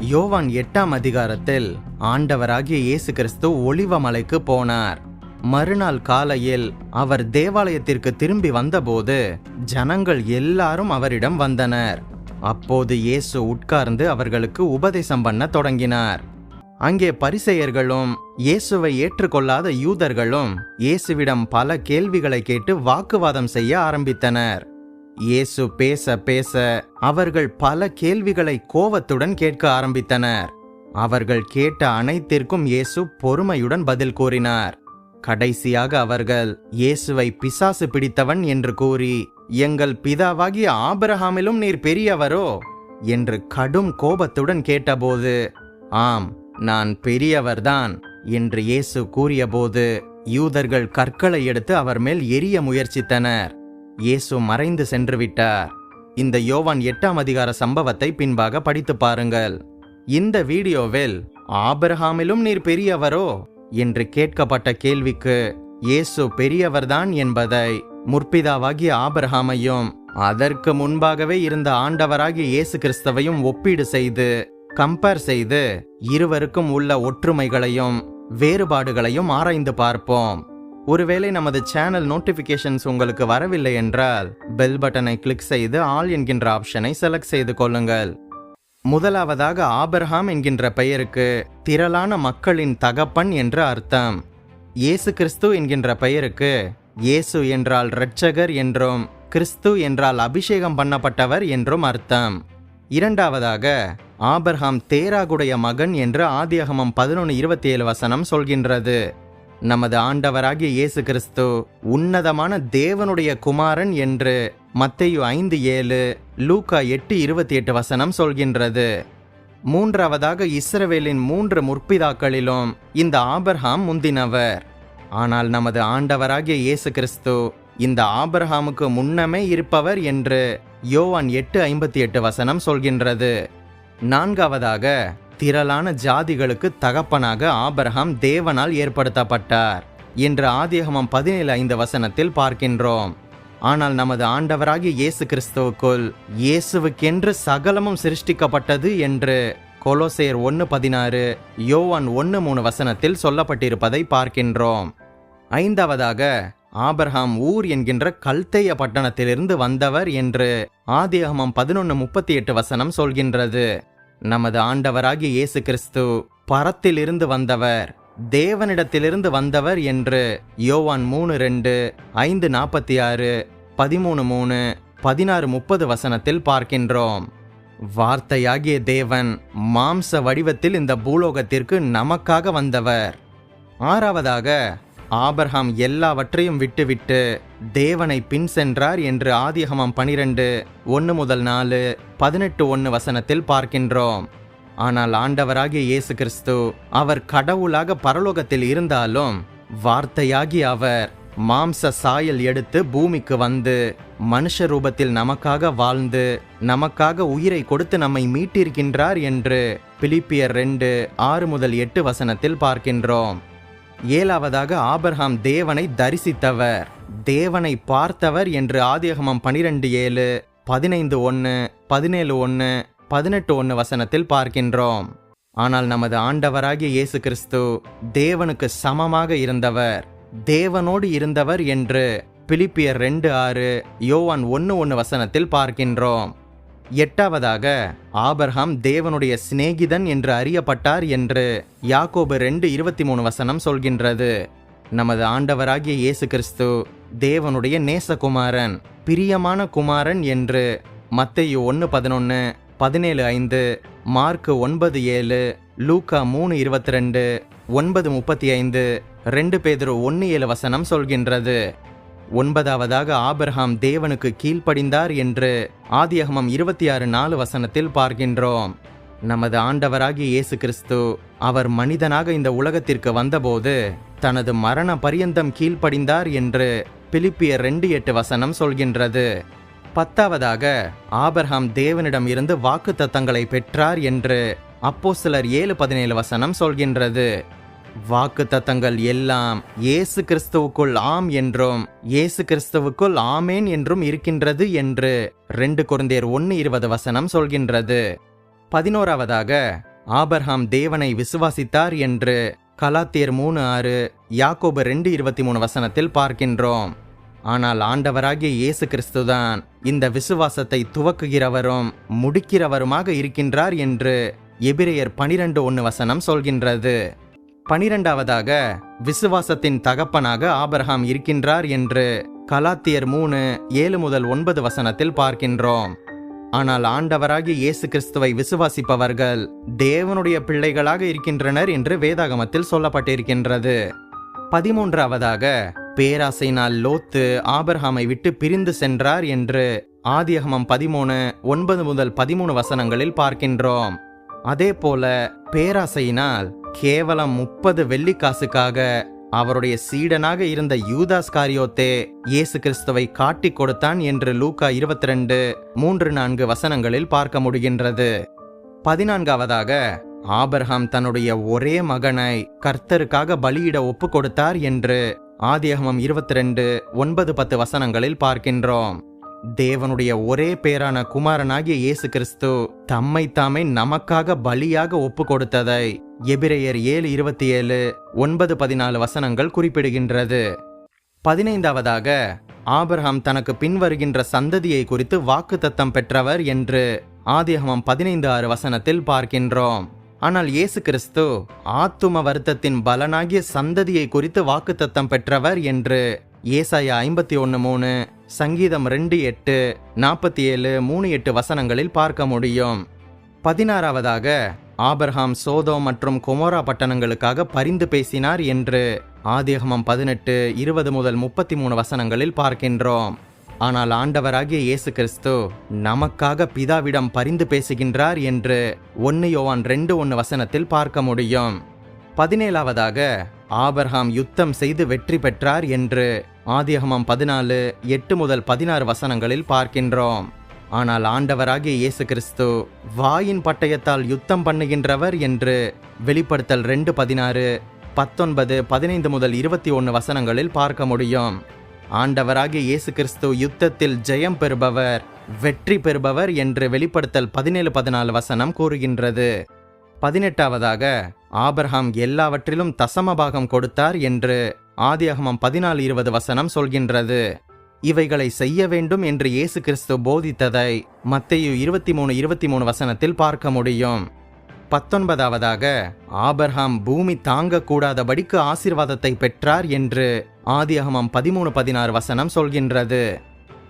யோவான் எட்டாம் அதிகாரத்தில் ஆண்டவராகிய இயேசு கிறிஸ்து ஒளிவமலைக்கு போனார். மறுநாள் காலையில் அவர் தேவாலயத்திற்கு திரும்பி வந்தபோது ஜனங்கள் எல்லாரும் அவரிடம் வந்தனர். அப்போது இயேசு உட்கார்ந்து அவர்களுக்கு உபதேசம் பண்ண தொடங்கினார். அங்கே பரிசெயர்களும் இயேசுவை ஏற்றுக்கொள்ளாத யூதர்களும் இயேசுவிடம் பல கேள்விகளை கேட்டு வாக்குவாதம் செய்ய ஆரம்பித்தனர். இயேசு பேச பேச அவர்கள் பல கேள்விகளை கோவத்துடன் கேட்க ஆரம்பித்தனர். அவர்கள் கேட்ட அனைத்திற்கும் இயேசு பொறுமையுடன் பதில் கூறினார். கடைசியாக அவர்கள் இயேசுவை பிசாசு பிடித்தவன் என்று கூறி எங்கள் பிதாவாகிய ஆபரஹாமிலும் நீர் பெரியவரோ? என்று கடும் கோபத்துடன் கேட்டபோது ஆம் நான் பெரியவர்தான் என்று இயேசு கூறியபோது யூதர்கள் கற்களை எடுத்து அவர் மேல் எரிய முயற்சித்தனர். இயேசு மறைந்து சென்று விட்டார். இந்த யோவான் எட்டாம் அதிகார சம்பவத்தை பின்பாக படித்து பாருங்கள். இந்த வீடியோவில் ஆபிரஹாமிலும் நீர் பெரியவரோ? என்று கேட்கப்பட்ட கேள்விக்கு இயேசு பெரியவர்தான் என்பதை முற்பிதாவாகிய ஆபிரஹாமையும் அதற்கு முன்பாகவே இருந்த ஆண்டவராகிய இயேசு கிறிஸ்தவையும் ஒப்பீடு செய்து கம்பேர் செய்து இருவருக்கும் உள்ள ஒற்றுமைகளையும் வேறுபாடுகளையும் ஆராய்ந்து பார்ப்போம். ஒருவேளை நமது சேனல் நோட்டிஃபிகேஷன்ஸ் உங்களுக்கு வரவில்லை என்றால் பெல் பட்டனை கிளிக் செய்து ஆல் என்கின்ற ஆப்ஷனை செலக்ட் செய்து கொள்ளுங்கள். முதலாவதாக ஆபர்ஹாம் என்கின்ற பெயருக்கு திரளான மக்களின் தகப்பன் என்று அர்த்தம். இயேசு கிறிஸ்து என்கின்ற பெயருக்கு இயேசு என்றால் இரட்சகர் என்றும் கிறிஸ்து என்றால் அபிஷேகம் பண்ணப்பட்டவர் என்றும் அர்த்தம். இரண்டாவதாக ஆபர்ஹாம் தேராகுடைய மகன் என்று ஆதியகமம் பதினொன்று இருபத்தி ஏழு வசனம் சொல்கின்றது. நமது ஆண்டவராகிய இயேசு கிறிஸ்து உன்னதமான தேவனுடைய குமாரன் என்று மத்தையு ஐந்து ஏழு லூக்கா எட்டு இருபத்தி எட்டு வசனம் சொல்கின்றது. மூன்றாவதாக இஸ்ரவேலின் மூன்று முற்பிதாக்களிலும் இந்த ஆபர்ஹாம் முந்தினவர். ஆனால் நமது ஆண்டவராகிய இயேசு கிறிஸ்து இந்த ஆபர்ஹாமுக்கு முன்னமே இருப்பவர் என்று யோவான் எட்டு ஐம்பத்தி எட்டு வசனம் சொல்கின்றது. நான்காவதாக திரளான ஜாதிகளுக்கு தகப்பனாக ஆபரகாம் தேவனால் ஏற்படுத்தப்பட்டார் என்று ஆதியகமம் பதினேழு ஐந்து வசனத்தில் பார்க்கின்றோம். ஆனால் நமது ஆண்டவராகிய இயேசு கிறிஸ்துவுக்குள் இயேசுவுக்கென்று சகலமும் சிருஷ்டிக்கப்பட்டது என்று கொலோசேர் ஒன்று பதினாறு யோவான் ஒன்று மூணு வசனத்தில் சொல்லப்பட்டிருப்பதை பார்க்கின்றோம். ஐந்தாவதாக ஆபர்ஹாம் ஊர் என்கின்ற கல்தைய பட்டணத்திலிருந்து வந்தவர் என்று ஆதியகமம் பதினொன்று முப்பத்தி எட்டு வசனம் சொல்கின்றது. நமது ஆண்டவராகிய இயேசு கிறிஸ்து பரத்திலிருந்து வந்தவர் தேவனிடத்திலிருந்து வந்தவர் என்று யோவான் மூணு ரெண்டு ஐந்து நாற்பத்தி ஆறு பதிமூணு மூணு பதினாறு முப்பது வசனத்தில் பார்க்கின்றோம். வார்த்தையாகிய தேவன் மாம்ச வடிவத்தில் இந்த பூலோகத்திற்கு நமக்காக வந்தவர். ஆறாவதாக ஆபர்ஹாம் எல்லாவற்றையும் விட்டுவிட்டு தேவனை பின் சென்றார் என்று ஆதியகமம் பனிரெண்டு ஒன்று முதல் நாலு பதினெட்டு ஒன்று வசனத்தில் பார்க்கின்றோம். ஆனால் ஆண்டவராகிய இயேசு கிறிஸ்து அவர் கடவுளாக பரலோகத்தில் இருந்தாலும் வார்த்தையாகி அவர் மாம்ச சாயல் எடுத்து பூமிக்கு வந்து மனுஷ ரூபத்தில் நமக்காக வாழ்ந்து நமக்காக உயிரை கொடுத்து நம்மை மீட்டிருக்கின்றார் என்று பிலிப்பியர் ரெண்டு ஆறு முதல் எட்டு வசனத்தில் பார்க்கின்றோம். ஏழாவதாக ஆபர்ஹாம் தேவனை தரிசித்தவர். தேவனை பார்த்தவர் என்று ஆதியகமம் பனிரெண்டு ஏழு பதினைந்து ஒன்று பதினேழு ஒன்று பதினெட்டு ஒன்று வசனத்தில் பார்க்கின்றோம். ஆனால் நமது ஆண்டவராகிய இயேசு கிறிஸ்து தேவனுக்கு சமமாக இருந்தவர். தேவனோடு இருந்தவர் என்று பிலிப்பியர் ரெண்டு ஆறு யோவான் ஒன்று ஒன்று வசனத்தில் பார்க்கின்றோம். எட்டாவதாக ஆபர்ஹாம் தேவனுடைய சிநேகிதன் என்று அறியப்பட்டார் என்று யாக்கோபு ரெண்டு இருபத்தி மூணு வசனம் சொல்கின்றது. நமது ஆண்டவராகிய இயேசு கிறிஸ்து தேவனுடைய நேசகுமாரன் பிரியமான குமாரன் என்று மத்தையு ஒன்று பதினொன்று பதினேழு ஐந்து மார்க்கு ஒன்பது ஏழு லூக்கா மூணு இருபத்தி ரெண்டு ஒன்பது முப்பத்தி ஐந்து ரெண்டு பேதரு ஒன்று ஏழு வசனம் சொல்கின்றது. ஒன்பதாவதாக ஆபர்ஹாம் தேவனுக்கு கீழ்ப்படிந்தார் என்று ஆதியகமம் இருபத்தி ஆறு நாலு வசனத்தில் பார்க்கின்றோம். நமது ஆண்டவராகிய இயேசு கிறிஸ்து அவர் மனிதனாக இந்த உலகத்திற்கு வந்தபோது தனது மரண பரியந்தம் கீழ்ப்படிந்தார் என்று பிலிப்பியர் ரெண்டு எட்டு வசனம் சொல்கின்றது. பத்தாவதாக ஆபர்ஹாம் தேவனிடம் இருந்து வாக்கு தத்தங்களை பெற்றார் என்று அப்போ சிலர் ஏழு பதினேழு வசனம் சொல்கின்றது. வாக்கு தத்தங்கள் எல்லாம் இயேசு கிறிஸ்துவுக்குள் ஆம் என்றும் இயேசு கிறிஸ்துவுக்குள் ஆமேன் என்றும் இருக்கின்றது என்று ரெண்டு குருந்தேர் ஒன்று இருபது வசனம் சொல்கின்றது. பதினோராவதாக ஆபர்ஹாம் தேவனை விசுவாசித்தார் என்று கலாத்தியர் மூணு ஆறு யாக்கோபு ரெண்டு இருபத்தி மூணு வசனத்தில் பார்க்கின்றோம். ஆனால் ஆண்டவராகிய இயேசு கிறிஸ்துதான் இந்த விசுவாசத்தை துவக்குகிறவரும் முடிக்கிறவருமாக இருக்கின்றார் என்று எபிரேயர் பனிரெண்டு ஒன்று வசனம் சொல்கின்றது. பனிரெண்டாவதாக விசுவாசத்தின் தகப்பனாக ஆபரகாம் இருக்கின்றார் என்று கலாத்தியர் மூணு ஏழு முதல் ஒன்பது வசனத்தில் பார்க்கின்றோம். ஆனால் ஆண்டவராகிய இயேசு கிறிஸ்துவை விசுவாசிப்பவர்கள் தேவனுடைய பிள்ளைகளாக இருக்கின்றனர் என்று வேதாகமத்தில் சொல்லப்பட்டிருக்கின்றது. பதிமூன்றாவதாக பேராசையினால் லோத்து ஆபர்ஹாமை விட்டு பிரிந்து சென்றார் என்று ஆதியகமம் பதிமூணு ஒன்பது முதல் பதிமூணு வசனங்களில் பார்க்கின்றோம். அதே போல பேராசையினால் கேவலம் முப்பது வெள்ளிக்காசுக்காக அவருடைய சீடனாக இருந்த யூதாஸ் காரியோத்தே இயேசு கிறிஸ்துவை காட்டிக் கொடுத்தான் என்று லூக்கா இருபத்தி ரெண்டு மூன்று நான்கு வசனங்களில் பார்க்க முடிகின்றது. பதினான்காவதாக ஆபர்ஹாம் தன்னுடைய ஒரே மகனை கர்த்தருக்காக பலியிட ஒப்பு கொடுத்தார் என்று ஆதியகமம் இருபத்தி ரெண்டு ஒன்பது பத்து வசனங்களில் பார்க்கின்றோம். தேவனுடைய ஒரே பேரான குமாரனாகிய இயேசு கிறிஸ்து தம்மை தாமே நமக்காக பலியாக ஒப்பு கொடுத்ததை எபிரேயர் ஏழு இருபத்தி ஏழு ஒன்பது பதினாலு வசனங்கள் குறிப்பிடுகின்றது. பதினைந்தாவதாக ஆபிரஹாம் தனக்கு பின்வருகின்ற சந்ததியை குறித்து வாக்குத்தத்தம் பெற்றவர் என்று ஆதிகமம் பதினைந்து ஆறு வசனத்தில் பார்க்கின்றோம். ஆனால் இயேசு கிறிஸ்து ஆத்தும வருத்தத்தின் பலனாகிய சந்ததியை குறித்து வாக்குத்தத்தம் பெற்றவர் என்று ஏசாயா ஐம்பத்தி ஒன்று மூணு சங்கீதம் ரெண்டு எட்டு நாற்பத்தி ஏழு மூணு எட்டு வசனங்களில் பார்க்க முடியும். பதினாறாவதாக ஆபர்ஹாம் சோதோ மற்றும் கொமோரா பட்டணங்களுக்காக பரிந்து பேசினார் என்று ஆதிகமம் பதினெட்டு இருபது முதல் முப்பத்தி மூணு வசனங்களில் பார்க்கின்றோம். ஆனால் ஆண்டவராகிய இயேசு கிறிஸ்து நமக்காக பிதாவிடம் பரிந்து பேசுகின்றார் என்று ஒன்னு யோவான் ரெண்டு ஒன்று வசனத்தில் பார்க்க முடியும். பதினேழாவதாக ஆபர்ஹாம் யுத்தம் செய்து வெற்றி பெற்றார் என்று ஆதியகமம் பதினாலு எட்டு முதல் பதினாறு வசனங்களில் பார்க்கின்றோம். ஆனால் ஆண்டவராகிய இயேசு கிறிஸ்து வாயின் பட்டயத்தால் யுத்தம் பண்ணுகின்றவர் என்று வெளிப்படுத்தல் ரெண்டு பதினாறு பத்தொன்பது பதினைந்து முதல் இருபத்தி ஒன்று வசனங்களில் பார்க்க முடியும். ஆண்டவராகிய இயேசு கிறிஸ்து யுத்தத்தில் ஜெயம் பெறுபவர் வெற்றி பெறுபவர் என்று வெளிப்படுத்தல் பதினேழு பதினாலு வசனம் கூறுகின்றது. பதினெட்டாவதாக ஆபர்ஹாம் எல்லாவற்றிலும் தசமபாகம் கொடுத்தார் என்று ஆதியாகமம் பதினாலு இருபது வசனம் சொல்கின்றது. இவைகளை செய்ய வேண்டும் என்று இயேசு கிறிஸ்து போதித்ததை மத்தையு இருபத்தி மூணு இருபத்தி மூணு வசனத்தில் பார்க்க முடியும். பத்தொன்பதாவதாக ஆபர்ஹாம் பூமி தாங்கக்கூடாதபடிக்கு ஆசீர்வாதத்தை பெற்றார் என்று ஆதியாகமம் பதிமூணு பதினாறு வசனம் சொல்கின்றது.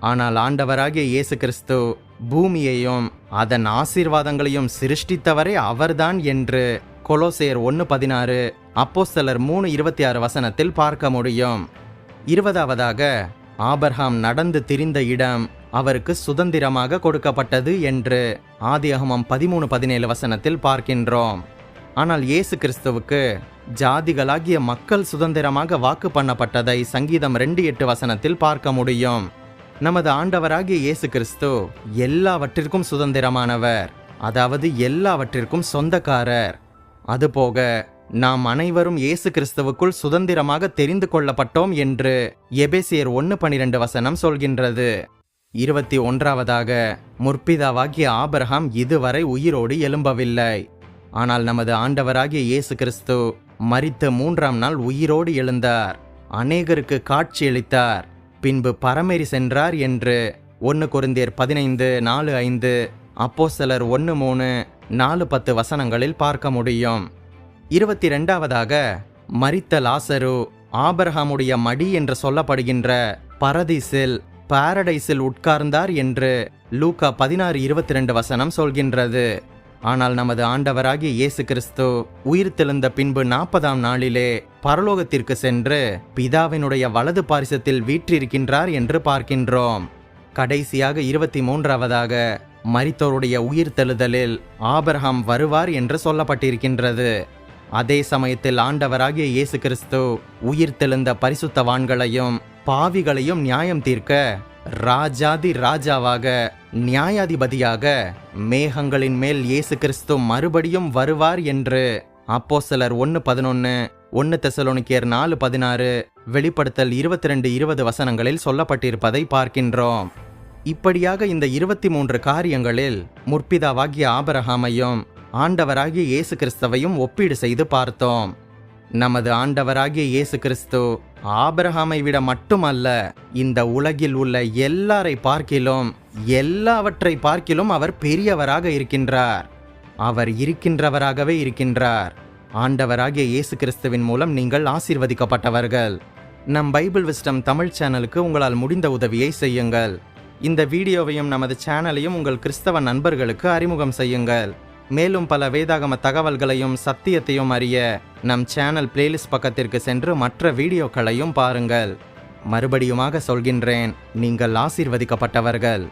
ஆனால் ஆண்டவராகிய இயேசு கிறிஸ்து பூமியையும் அதன் ஆசீர்வாதங்களையும் சிருஷ்டித்தவரே அவர்தான் என்று கொலோசேர் ஒன்று பதினாறு அப்போ சிலர் மூணு இருபத்தி ஆறு வசனத்தில் பார்க்க முடியும். இருபதாவதாக ஆபர்ஹாம் நடந்து திரிந்த இடம் அவருக்கு சுதந்திரமாக கொடுக்கப்பட்டது என்று ஆதியகமம் பதிமூணு பதினேழு வசனத்தில் பார்க்கின்றோம். ஆனால் இயேசு கிறிஸ்துவுக்கு ஜாதிகளாகிய மக்கள் சுதந்திரமாக வாக்கு பண்ணப்பட்டதை சங்கீதம் ரெண்டு எட்டு வசனத்தில் பார்க்க முடியும். நமது ஆண்டவராகிய இயேசு கிறிஸ்து எல்லாவற்றிற்கும் சுதந்திரமானவர். அதாவது எல்லாவற்றிற்கும் சொந்தக்காரர். அதுபோக நாம் அனைவரும் இயேசு கிறிஸ்துவுக்குள் சுதந்திரமாக தெரிந்து கொள்ளப்பட்டோம் என்று எபேசியர் ஒன்று பனிரெண்டு வசனம் சொல்கின்றது. இருபத்தி ஒன்றாவதாக முற்பிதாவாகிய ஆபரகாம் இதுவரை உயிரோடு எழும்பவில்லை. ஆனால் நமது ஆண்டவராகிய இயேசு கிறிஸ்து மறித்த மூன்றாம் நாள் உயிரோடு எழுந்தார். அநேகருக்கு காட்சியளித்தார். பின்பு பரமேறி சென்றார் என்று ஒன்று குருந்தியர் பதினைந்து நாலு ஐந்து அப்போஸ்தலர் ஒன்று மூணு நாலு பத்து வசனங்களில் பார்க்க முடியும். இருபத்தி ரெண்டாவதாக மரித்த லாசரு ஆபரகாமுடைய மடி என்று சொல்லப்படுகின்ற பரதீசில் பாரடைஸில் உட்கார்ந்தார் என்று லூக்கா பதினாறு இருபத்தி ரெண்டு வசனம் சொல்கின்றது. ஆனால் நமது ஆண்டவராகிய இயேசு கிறிஸ்து உயிர் தெழுந்த பின்பு நாற்பதாம் நாளிலே பரலோகத்திற்கு சென்று பிதாவினுடைய வலது பாரிசத்தில் வீற்றிருக்கின்றார் என்று பார்க்கின்றோம். கடைசியாக இருபத்தி மூன்றாவதாக மரித்தோருடைய உயிர் தெழுதலில் ஆபர்ஹாம் வருவார் என்று சொல்லப்பட்டிருக்கின்றது. அதே சமயத்தில் ஆண்டவராகிய இயேசு கிறிஸ்து உயிர் தெழுந்த பரிசுத்தவான்களையும் பாவிகளையும் நியாயம் தீர்க்க ராஜாதி ராஜாவாக நியாயாதிபதியாக மேகங்களின் மேல் இயேசு கிறிஸ்து மறுபடியும் வருவார் என்று அப்போ சிலர் ஒன்று பதினொன்று ஒன்று தெசலோனிக்கியர் நாலு பதினாறு வெளிப்படுத்தல் இருபத்தி ரெண்டு இருபது வசனங்களில் சொல்லப்பட்டிருப்பதை பார்க்கின்றோம். இப்படியாக இந்த இருபத்தி மூன்று காரியங்களில் முற்பிதாவாகிய ஆபரகாமையும் ஆண்டவராகிய இயேசு கிறிஸ்துவையும் ஒப்பீடு செய்து பார்த்தோம். நமது ஆண்டவராகிய இயேசு கிறிஸ்து ஆபிரகாமை விட மட்டுமல்ல இந்த உலகில் உள்ள எல்லாரை பார்க்கிலும் எல்லாவற்றை பார்க்கிலும் அவர் பெரியவராக இருக்கின்றார். அவர் இருக்கின்றவராகவே இருக்கின்றார். ஆண்டவராகிய இயேசு கிறிஸ்துவின் மூலம் நீங்கள் ஆசீர்வதிக்கப்பட்டவர்கள். நம் பைபிள் விஸ்டம் தமிழ் சேனலுக்கு உங்களால் முடிந்த உதவியை செய்யுங்கள். இந்த வீடியோவையும் நமது சேனலையும் உங்கள் கிறிஸ்தவ நண்பர்களுக்கு அறிமுகம் செய்யுங்கள். மேலும் பல வேதாகம தகவல்களையும் சத்தியத்தையும் அறிய நம் சேனல் பிளேலிஸ்ட் பக்கத்திற்கு சென்று மற்ற வீடியோக்களையும் பாருங்கள். மறுபடியுமாக சொல்கின்றேன் நீங்கள் ஆசீர்வதிக்கப்பட்டவர்கள்.